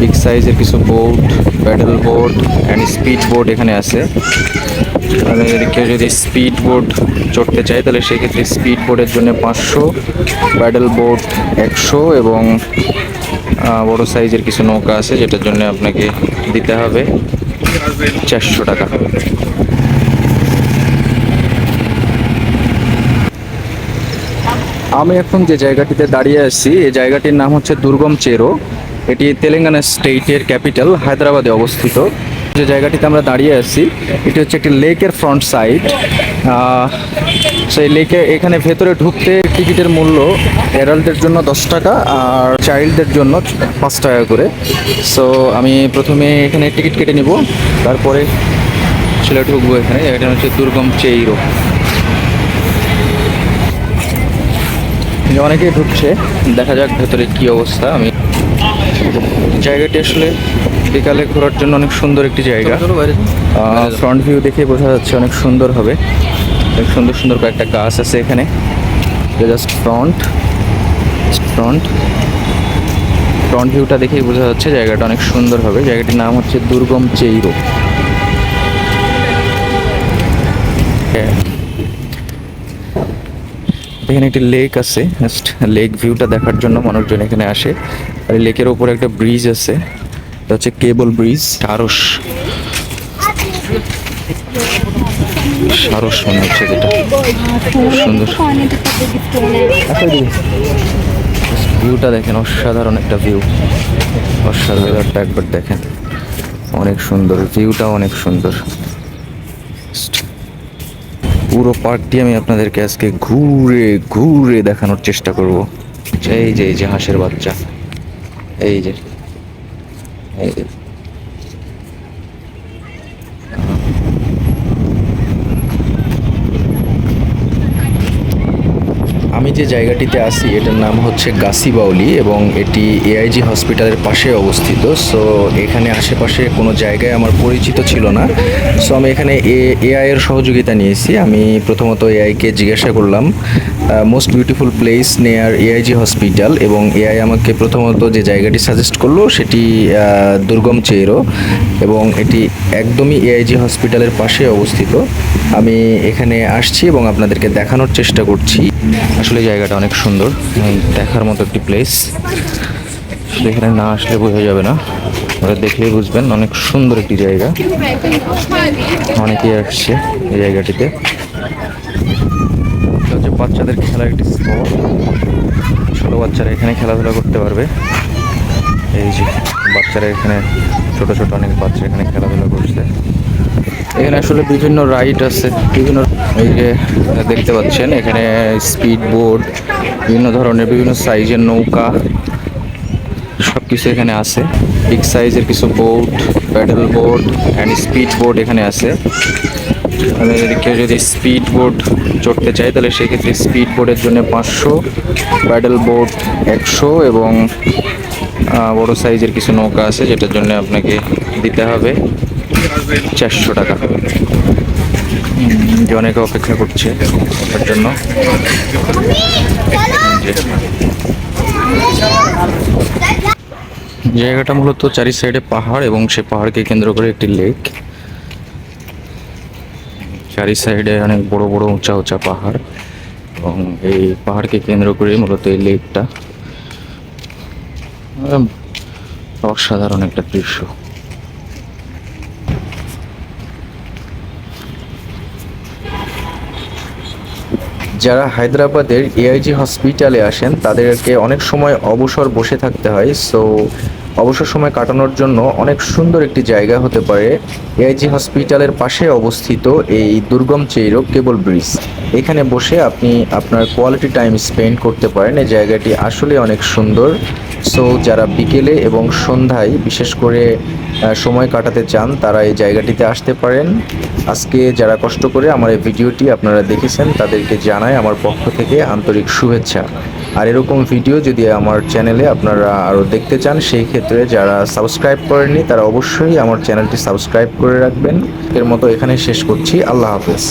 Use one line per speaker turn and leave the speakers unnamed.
Big সাইজের কিছু boat paddle boat and speed boat এখানে আছে। কেউ যদি স্পিড বোট চড়তে চায়, তাহলে সেক্ষেত্রে স্পিড বোটের জন্য পাঁচশো প্যাডেল বোট একশো এবং বড় সাইজের কিছু নৌকা আছে, যেটার জন্য আপনাকে দিতে হবে চারশো টাকা। আমি এখন যে জায়গাটিতে দাঁড়িয়ে আছি, এই জায়গাটির নাম হচ্ছে দুর্গম চেরো। এটি তেলেঙ্গানা স্টেটের ক্যাপিটাল, হায়দ্রাবাদে অবস্থিত। যে জায়গাটিতে আমরা দাঁড়িয়ে আছি, এটি হচ্ছে একটি লেকের ফ্রন্ট সাইড। সেই লেকে এখানে ভেতরে ঢুকতে টিকিটের মূল্য অ্যাডাল্টদের জন্য দশ টাকা আর চাইল্ডদের জন্য পাঁচ টাকা করে। সো আমি প্রথমে এখানে টিকিট কেটে নিব, তারপরে ছেলে ঢুকবো এখানে এটা হচ্ছে দুর্গম চেইরো। অনেকেই ঢুকছে, দেখা যাক ভেতরে কি অবস্থা। আমি জায়গাটি আসলে বিকালে ঘোরার জন্য অনেক সুন্দর একটি জায়গা। ফ্রন্ট ভিউ দেখে বোঝা যাচ্ছে অনেক সুন্দর হবে। অনেক সুন্দর সুন্দর কয়েকটা গাছ আছে এখানে। জাস্ট ফ্রন্ট ফ্রন্ট ফ্রন্ট ভিউটা দেখেই বোঝা যাচ্ছে জায়গাটা অনেক সুন্দর হবে। জায়গাটির নাম হচ্ছে দুর্গম চেইরো। হ্যাঁ। এখানে একটি লেক আছে জাস্ট লেক ভিউটা দেখার জন্য মানুষজন এখানে আসে। আর লেকের ওপরে একটা ব্রিজ আছে, এটা হচ্ছে কেবল ব্রিজ সারস। সারস মনে হচ্ছে যেটা। সুন্দর। ভিউটা দেখেন, অসাধারণ একটা ভিউ অসাধারণ অসাধারণটা একবার দেখেন। অনেক সুন্দর ভিউটা অনেক সুন্দর। পুরো পার্কটি আমি আপনাদেরকে আজকে ঘুরে ঘুরে দেখানোর চেষ্টা করব। এই যে এই যে হাঁসের বাচ্চা। এই যে এই যে। আমি যে জায়গাটিতে আছি, এটার নাম হচ্ছে গাছিবাউলি এবং এটি এআইজি হসপিটালের পাশে অবস্থিত। সো এখানে আশেপাশে কোনো জায়গায় আমার পরিচিত ছিল না। সো আমি এখানে এআই এর সহযোগিতা নিয়েছি। আমি প্রথমত এআইকে জিজ্ঞাসা করলাম most beautiful place near AIG hospital এবং এআই আমাকে প্রথমত যে জায়গাটি সাজেস্ট করল, সেটি দুর্গম চেরো এবং এটি একদমই এআইজি হসপিটালের পাশে অবস্থিত। আমি এখানে আসছি এবং আপনাদেরকে দেখানোর চেষ্টা করছি। আসলে জায়গাটা অনেক সুন্দর। দেখার মতো একটি প্লেস এখানে না আসলে বোঝা যাবে না। ওরা দেখলেই বুঝবেন অনেক সুন্দর একটি জায়গা। অনেকেই আসছে এই জায়গাটিতে। হচ্ছে বাচ্চাদের খেলার একটি স্পট ছোটো বাচ্চারা এখানে খেলাধুলা করতে পারবে। এই যে বাচ্চারা এখানে, ছোট ছোট অনেক বাচ্চা এখানে খেলাধুলা করছে। আসলে বিভিন্ন রাইড আছে, বিভিন্ন এই যে দেখতে পাচ্ছেন, এখানে স্পিড বোর্ড বিভিন্ন ধরনের, বিভিন্ন সাইজের নৌকা সব কিছু এখানে আছে। বিগ সাইজের কিছু boat paddle board and speed board এখানে আছে। মানে কেউ যদি স্পিড বোট চড়তে চায়, তাহলে সেক্ষেত্রে স্পিড বোটের জন্য পাঁচশো প্যাডেল বোর্ড একশো এবং বড় সাইজের কিছু নৌকা আছে, যেটার জন্য আপনাকে দিতে হবে। চারশো টাকা। যে অনেকে অপেক্ষা করছে ওটার জন্য। জায়গাটা মূলত চারি সাইডে পাহাড় এবং সে পাহাড়কে কেন্দ্র করে একটি লেক। চারি সাইডে অনেক বড় বড় উঁচা উঁচা পাহাড় এবং এই পাহাড়কে কেন্দ্র করে মূলত এই লেকটা। অসাধারণ একটা দৃশ্য। যারা হায়দ্রাবাদের এআইজি হসপিটালে আসেন তাদেরকে অনেক সময় অবসর বসে থাকতে হয়। সো অবসর সময় কাটানোর জন্য অনেক সুন্দর একটি জায়গা হতে পারে। এআইজি হসপিটালের পাশে অবস্থিত এই দুর্গম চেইরো কেবল ব্রিজ। এখানে বসে আপনি আপনার কোয়ালিটি টাইম স্পেন্ড করতে পারেন। এই জায়গাটি আসলে অনেক সুন্দর। সো যারা বিকেলে এবং সন্ধ্যায় বিশেষ করে সময় কাটাতে চান, তারা এই জায়গাটিতে আসতে পারেন। আজকে যারা কষ্ট করে আমার এই ভিডিওটি আপনারা দেখেছেন, তাদেরকে জানাই আমার পক্ষ থেকে আন্তরিক শুভেচ্ছা। আর এরকম ভিডিও যদি আমার চ্যানেলে আপনারা আরও দেখতে চান, সেই ক্ষেত্রে যারা সাবস্ক্রাইব করেননি, তারা অবশ্যই আমার চ্যানেলটি সাবস্ক্রাইব করে রাখবেন। এর মতো এখানে শেষ করছি। আল্লাহ হাফেজ।